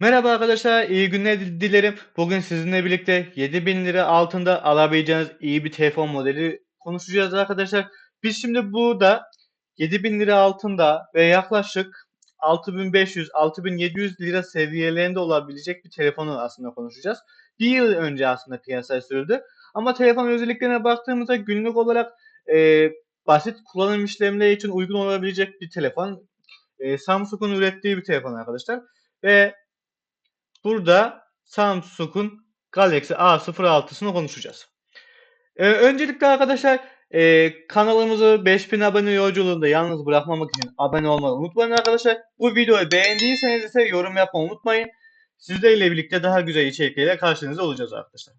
Merhaba arkadaşlar, iyi günler dilerim. Bugün sizinle birlikte 7000 lira altında alabileceğiniz iyi bir telefon modeli konuşacağız arkadaşlar. Biz şimdi burada 7000 lira altında ve yaklaşık 6500-6700 lira seviyelerinde olabilecek bir telefonu aslında konuşacağız. Bir yıl önce aslında piyasaya sürüldü. Ama telefon özelliklerine baktığımızda günlük olarak e, basit kullanım işlemleri için uygun olabilecek bir telefon. E, Samsung'un ürettiği bir telefon arkadaşlar. Ve Burada Samsung'un Galaxy A06'sını konuşacağız. Ee, öncelikle arkadaşlar e, kanalımızı 5000 abone yolculuğunda yalnız bırakmamak için abone olmayı unutmayın arkadaşlar. Bu videoyu beğendiyseniz ise yorum yapmayı unutmayın. Sizlerle birlikte daha güzel içeriklerle karşınızda olacağız arkadaşlar.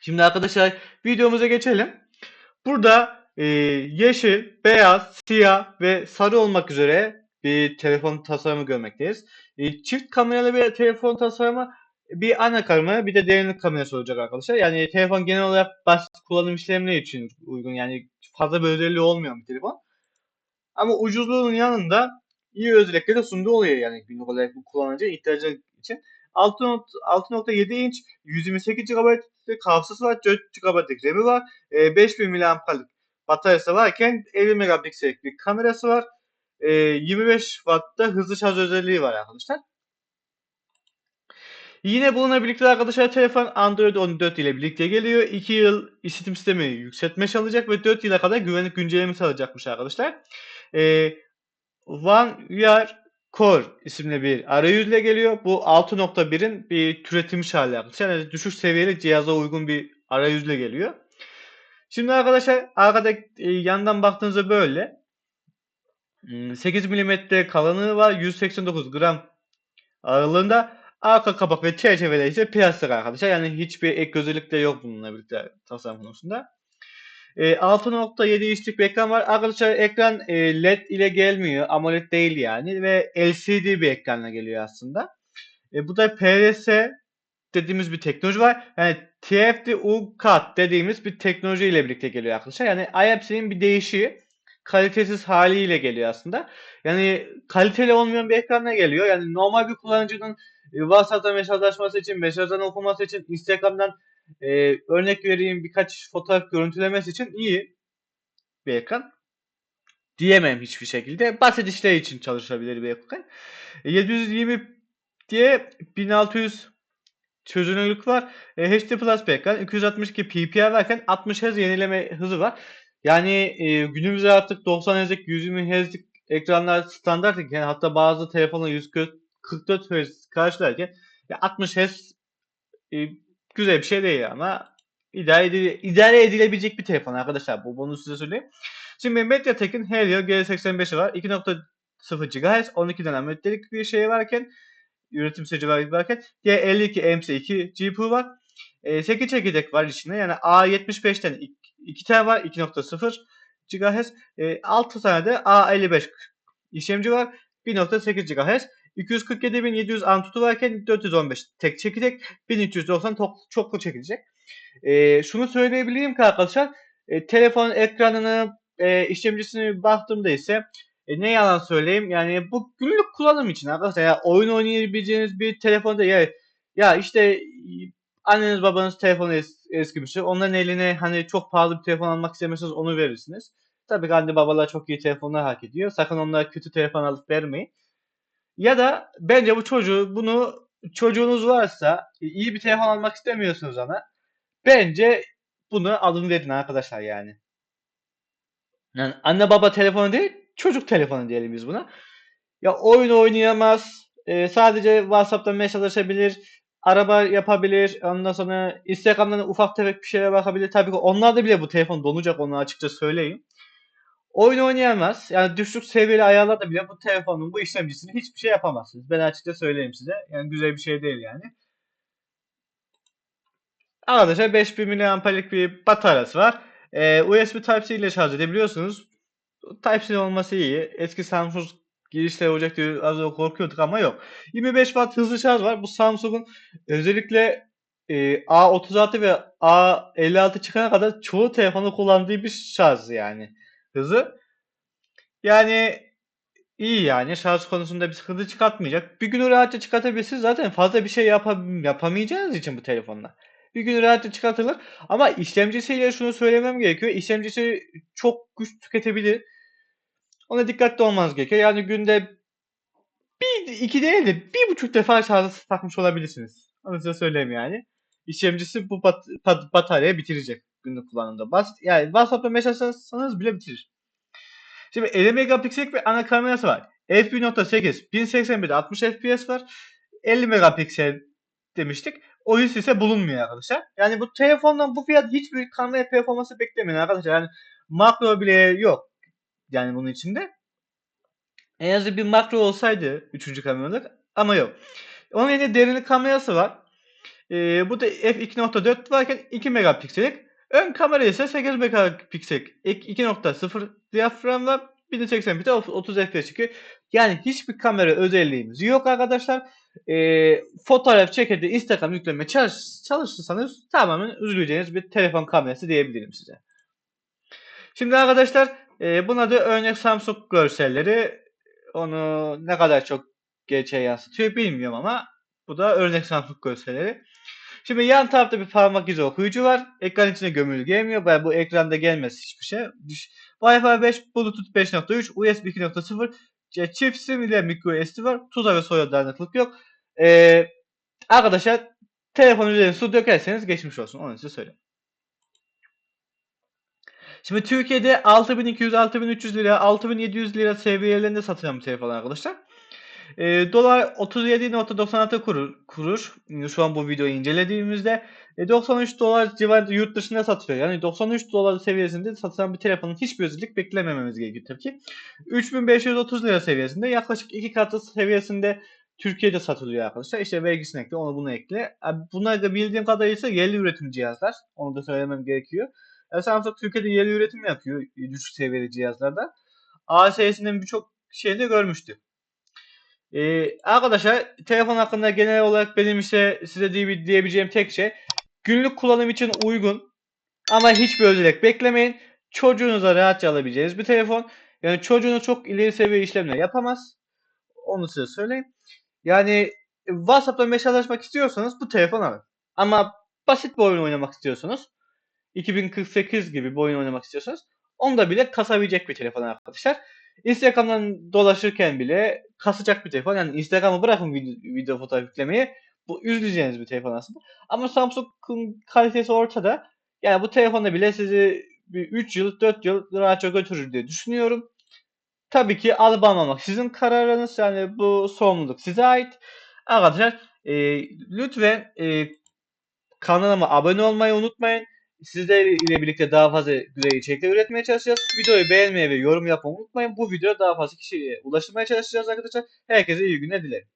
Şimdi arkadaşlar videomuza geçelim. Burada e, yeşil, beyaz, siyah ve sarı olmak üzere bir telefon tasarımı görmekteyiz. E, çift kameralı bir telefon tasarımı bir ana kamera bir de derinlik kamerası olacak arkadaşlar. Yani telefon genel olarak basit kullanım işlemleri için uygun. Yani fazla bir özelliği olmuyor bir telefon. Ama ucuzluğunun yanında iyi özellikleri de sunduğu oluyor yani günlük olarak bu kullanıcı ihtiyacı için. 6.7 inç 128 GB hafızası var, 4 GB RAM'i var, e, 5000 mAh'lik bataryası varken 50 megapiksellik bir kamerası var e, 25 Watt'ta hızlı şarj özelliği var arkadaşlar. Yine bununla birlikte arkadaşlar telefon Android 14 ile birlikte geliyor. 2 yıl işletim sistemi yükseltme alacak ve 4 yıla kadar güvenlik güncellemesi alacakmış arkadaşlar. Ee, One VR Core isimli bir arayüzle geliyor. Bu 6.1'in bir türetilmiş hali arkadaşlar. Yani düşük seviyeli cihaza uygun bir arayüzle geliyor. Şimdi arkadaşlar arkada e, yandan baktığınızda böyle. 8 hmm, mm kalınlığı var. 189 gram ağırlığında. Arka kapak ve çerçeveler ise plastik arkadaşlar. Yani hiçbir ek özellik de yok bununla birlikte tasarım konusunda. E, 6.7 inçlik bir ekran var. Arkadaşlar ekran e, LED ile gelmiyor. AMOLED değil yani. Ve LCD bir ekranla geliyor aslında. E, bu da PRS dediğimiz bir teknoloji var. Yani TFT UCAT dediğimiz bir teknoloji ile birlikte geliyor arkadaşlar. Yani IFC'nin bir değişiği kalitesiz haliyle geliyor aslında. Yani kaliteli olmayan bir ekranla geliyor. Yani normal bir kullanıcının e, WhatsApp'ta mesajlaşması için, mesajdan okuması için, Instagram'dan e, örnek vereyim birkaç fotoğraf görüntülemesi için iyi bir ekran. Diyemem hiçbir şekilde. Basit işler için çalışabilir bir ekran. 720 e, diye 1600 çözünürlük var. E, HD Plus bir ekran. 262 ppi varken 60 Hz yenileme hızı var. Yani e, günümüzde artık 90 Hz'lik 120 Hz'lik ekranlar standart iken hatta bazı telefonlar 144 Hz karşılarken ya 60 Hz e, güzel bir şey değil ama idare, edile, idare edilebilecek bir telefon arkadaşlar. Bu bunu size söyleyeyim. Şimdi MediaTek'in Helio G85'i var. 2.0 GHz 12 nanometrelik bir şey varken üretim süreci varken G52 MC2 GPU var. E, 8 çekirdek var içinde. Yani A75'ten 2 tane var 2.0 GHz. E, 6 tane de A55 işlemci var. 1.8 GHz. 247.700 Antutu varken 415 tek çekirdek, 1390 çok, çoklu çekilecek. E, şunu söyleyebilirim ki arkadaşlar, e, telefon ekranını, e, işlemcisini baktığımda ise e, ne yalan söyleyeyim yani bu günlük kullanım için arkadaşlar ya oyun oynayabileceğiniz bir telefonda ya ya işte anneniz babanız telefonu es eskimiştir. Onların eline hani çok pahalı bir telefon almak istemiyorsanız onu verirsiniz. Tabii ki anne babalar çok iyi telefonlar hak ediyor. Sakın onlara kötü telefon alıp vermeyin. Ya da bence bu çocuğu bunu çocuğunuz varsa iyi bir telefon almak istemiyorsunuz ama bence bunu alın verin arkadaşlar yani. Yani anne baba telefonu değil çocuk telefonu diyelim biz buna. Ya oyun oynayamaz. E, sadece WhatsApp'tan mesajlaşabilir araba yapabilir. Ondan sonra Instagram'dan ufak tefek bir şeyler bakabilir. Tabii ki onlar da bile bu telefon donacak onu açıkça söyleyeyim. Oyun oynayamaz. Yani düşük seviyeli ayarlarda bile bu telefonun bu işlemcisini hiçbir şey yapamazsınız. Ben açıkça söyleyeyim size. Yani güzel bir şey değil yani. Arkadaşlar 5000 mAh'lik bir bataryası var. Ee, USB Type-C ile şarj edebiliyorsunuz. Type-C olması iyi. Eski Samsung girişler olacak diye az korkuyorduk ama yok. 25 Watt hızlı şarj var. Bu Samsung'un özellikle e, A36 ve A56 çıkana kadar çoğu telefonu kullandığı bir şarj yani hızı. Yani iyi yani. Şarj konusunda bir sıkıntı çıkartmayacak. Bir gün rahatça çıkartabilirsiniz. Zaten fazla bir şey yapam yapamayacağınız için bu telefonla. Bir gün rahatça çıkartılır. Ama işlemcisiyle şunu söylemem gerekiyor. İşlemcisi çok güç tüketebilir. Ona dikkatli olmanız gerekiyor. Yani günde bir, iki değil de bir buçuk defa şarjı takmış olabilirsiniz. Onu size söyleyeyim yani. İşlemcisi bu bat, bat, bataryayı bitirecek günlük kullanımda. Bas, yani WhatsApp'ta mesaj atsanız bile bitirir. Şimdi 50 megapiksellik bir ana kamerası var. f1.8 1080p'de 60 fps var. 50 megapiksel demiştik. O his ise bulunmuyor arkadaşlar. Yani bu telefondan bu fiyat hiçbir kamera performansı beklemeyin arkadaşlar. Yani makro bile yok. Yani bunun içinde. En azı bir makro olsaydı 3. kameralık ama yok. Onun yerine derinlik kamerası var. Ee, bu da f2.4 varken 2 megapiksellik. Ön kamera ise 8 megapiksellik. 2.0 diyafram var. 1080p'de 30 fps çıkıyor. Yani hiçbir kamera özelliğimiz yok arkadaşlar. Ee, fotoğraf çekerde Instagram yükleme çalış, çalışırsanız tamamen üzüleceğiniz bir telefon kamerası diyebilirim size. Şimdi arkadaşlar e, buna da örnek Samsung görselleri onu ne kadar çok gerçeğe yansıtıyor bilmiyorum ama bu da örnek Samsung görselleri. Şimdi yan tarafta bir parmak izi okuyucu var. Ekran içine gömülü gelmiyor. Yani bu ekranda gelmez hiçbir şey. Wi-Fi 5, Bluetooth 5.3, USB 2.0, çift sim ile micro SD var. Tuza ve soya dayanıklık yok. Ee, arkadaşlar telefon üzerine su dökerseniz geçmiş olsun. Onu size söyleyeyim. Şimdi Türkiye'de 6200-6300 lira, 6700 lira seviyelerinde satılan bir telefon arkadaşlar. E, dolar 37.96 kurur, kurur. Şu an bu videoyu incelediğimizde e, 93 dolar civarında yurt dışında satılıyor. Yani 93 dolar seviyesinde satılan bir telefonun hiçbir özellik beklemememiz gerekiyor tabii ki. 3530 lira seviyesinde yaklaşık iki katı seviyesinde Türkiye'de satılıyor arkadaşlar. İşte vergisini ekle, onu bunu ekle. Bunlar da bildiğim kadarıyla yerli üretim cihazlar. Onu da söylemem gerekiyor. Yani Samsung Türkiye'de yerli üretim yapıyor düşük seviyeli cihazlarda. ASS'inin birçok şeyini görmüştü. Ee, arkadaşlar telefon hakkında genel olarak benim işte size diyebileceğim tek şey günlük kullanım için uygun ama hiçbir özellik beklemeyin. Çocuğunuza rahatça alabileceğiniz bir telefon. Yani çocuğunuz çok ileri seviye işlemler yapamaz. Onu size söyleyeyim. Yani WhatsApp'ta mesajlaşmak istiyorsanız bu telefon alın. Ama basit bir oyun oynamak istiyorsanız 2048 gibi bir oyun oynamak istiyorsanız onda bile kasabilecek bir telefon arkadaşlar. Instagram'dan dolaşırken bile kasacak bir telefon. Yani Instagram'ı bırakın video, video fotoğraf yüklemeyi. Bu üzüleceğiniz bir telefon aslında. Ama Samsung'un kalitesi ortada. Yani bu telefonda bile sizi bir 3 yıl 4 yıl rahatça götürür diye düşünüyorum. Tabii ki alıp almamak sizin kararınız. Yani bu sorumluluk size ait. Arkadaşlar e, lütfen e, kanalıma abone olmayı unutmayın. Sizler ile birlikte daha fazla güzel içerikler üretmeye çalışacağız. Videoyu beğenmeyi ve yorum yapmayı unutmayın. Bu videoya daha fazla kişiye ulaştırmaya çalışacağız arkadaşlar. Herkese iyi günler dilerim.